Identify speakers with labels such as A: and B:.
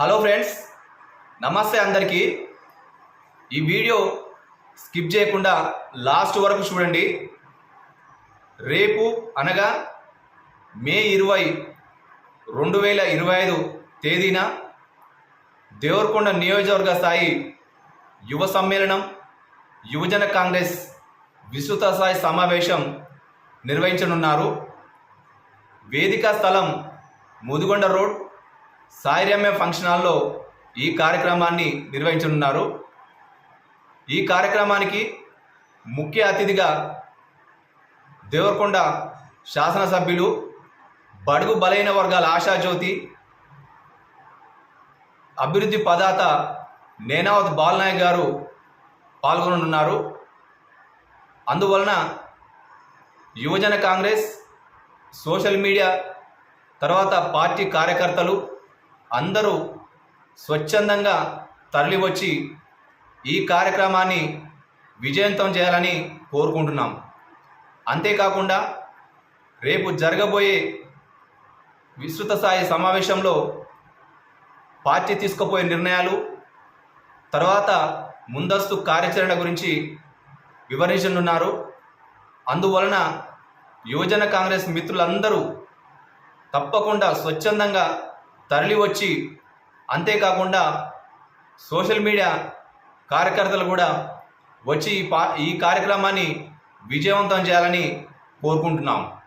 A: Hello friends నమస్తే అందరికీ. ఈ వీడియో స్కిప్ చేయకుండా లాస్ట్ వరకు చూడండి. రేపు అనగా మే ఇరవై రెండు వేల ఇరవై ఐదు తేదీన దేవరకొండ నియోజకవర్గ స్థాయి యువ సమ్మేళనం యువజన కాంగ్రెస్ విస్తృత స్థాయి సమావేశం నిర్వహించనున్నారు. వేదిక స్థలం ముదిగొండ రోడ్ సాయిరమ్య ఫంక్షన్ హాల్లో ఈ కార్యక్రమాన్ని నిర్వహించనున్నారు. ఈ కార్యక్రమానికి ముఖ్య అతిథిగా దేవరకొండ శాసనసభ్యులు బడుగు బలైన వర్గాల ఆశాజ్యోతి అభివృద్ధి పదాత నేనావత్ బాలనాయక్ గారు పాల్గొనున్నారు అందువలన యువజన కాంగ్రెస్ సోషల్ మీడియా తర్వాత పార్టీ కార్యకర్తలు అందరూ స్వచ్ఛందంగా తరలివచ్చి ఈ కార్యక్రమాన్ని విజయవంతం చేయాలని కోరుకుంటున్నాం. అంతేకాకుండా రేపు జరగబోయే విస్తృత స్థాయి సమావేశంలో పార్టీ తీసుకుపోయే నిర్ణయాలు తర్వాత ముందస్తు కార్యాచరణ గురించి వివరించనున్నారు. అందువలన యువజన కాంగ్రెస్ మిత్రులందరూ తప్పకుండా స్వచ్ఛందంగా తరలి వచ్చి అంతేకాకుండా సోషల్ మీడియా కార్యకర్తలు కూడా వచ్చి ఈ పా ఈ కార్యక్రమాన్ని విజయవంతం చేయాలని కోరుకుంటున్నాం.